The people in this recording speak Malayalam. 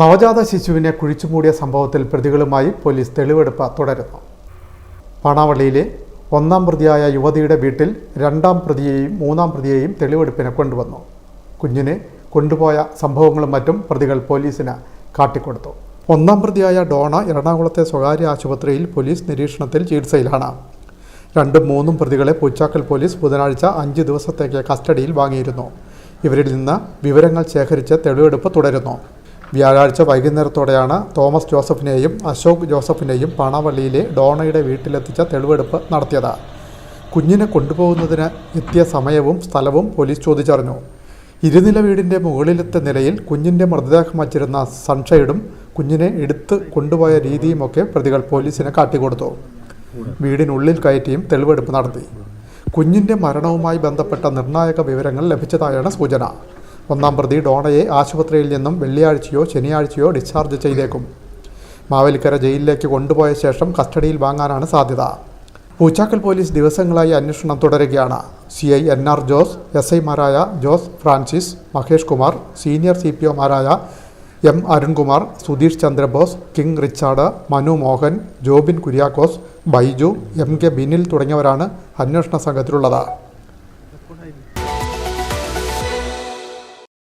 നവജാത ശിശുവിനെ കുഴിച്ചുമൂടിയ സംഭവത്തിൽ പ്രതികളുമായി പോലീസ് തെളിവെടുപ്പ് തുടരുന്നു. പാണാവള്ളിയിലെ ഒന്നാം പ്രതിയായ യുവതിയുടെ വീട്ടിൽ രണ്ടാം പ്രതിയെയും മൂന്നാം പ്രതിയെയും തെളിവെടുപ്പിന് കൊണ്ടുവന്നു. കുഞ്ഞിനെ കൊണ്ടുപോയ സംഭവങ്ങളും മറ്റും പ്രതികൾ പോലീസിന് കാട്ടിക്കൊടുത്തു. ഒന്നാം പ്രതിയായ ഡോണ എറണാകുളത്തെ സ്വകാര്യ ആശുപത്രിയിൽ പോലീസ് നിരീക്ഷണത്തിൽ ചികിത്സയിലാണ്. രണ്ടും മൂന്നും പ്രതികളെ പൂച്ചാക്കൽ പോലീസ് ബുധനാഴ്ച അഞ്ച് ദിവസത്തേക്ക് കസ്റ്റഡിയിൽ വാങ്ങിയിരുന്നു. ഇവരിൽ നിന്ന് വിവരങ്ങൾ ശേഖരിച്ച് തെളിവെടുപ്പ് തുടരുന്നു. വ്യാഴാഴ്ച വൈകുന്നേരത്തോടെയാണ് തോമസ് ജോസഫിനെയും അശോക് ജോസഫിനെയും പാണാവള്ളിയിലെ ഡോണയുടെ വീട്ടിലെത്തിച്ച തെളിവെടുപ്പ് നടത്തിയത്. കുഞ്ഞിനെ കൊണ്ടുപോകുന്നതിന് എത്തിയ സമയവും സ്ഥലവും പോലീസ് ചോദിച്ചറിഞ്ഞു. ഇരുനില വീടിന്റെ മുകളിലത്തെ നിലയിൽ കുഞ്ഞിന്റെ മൃതദേഹം വച്ചിരുന്ന സൺഷൈഡും കുഞ്ഞിനെ എടുത്ത് കൊണ്ടുപോയ രീതിയുമൊക്കെ പ്രതികൾ പോലീസിനെ കാട്ടിക്കൊടുത്തു. വീടിനുള്ളിൽ കയറ്റിയും തെളിവെടുപ്പ് നടത്തി. കുഞ്ഞിന്റെ മരണവുമായി ബന്ധപ്പെട്ട നിർണായക വിവരങ്ങൾ ലഭിച്ചതായാണ് സൂചന. ഒന്നാം പ്രതി ഡോണയെ ആശുപത്രിയിൽ നിന്നും വെള്ളിയാഴ്ചയോ ശനിയാഴ്ചയോ ഡിസ്ചാർജ് ചെയ്തേക്കും. മാവേലിക്കര ജയിലിലേക്ക് കൊണ്ടുപോയ ശേഷം കസ്റ്റഡിയിൽ വാങ്ങാനാണ് സാധ്യത. പൂച്ചാക്കൽ പോലീസ് ദിവസങ്ങളായി അന്വേഷണം തുടരുകയാണ്. C I N R Jose S ഐമാരായ Jose Francis Mahesh Kumar senior C P ഒമാരായ M Arunkumar Sudheesh Chandrabose King Richard Manu Mohan Jobin Kuriakose Baiju M K Binil തുടങ്ങിയവരാണ് അന്വേഷണ സംഘത്തിലുള്ളത്.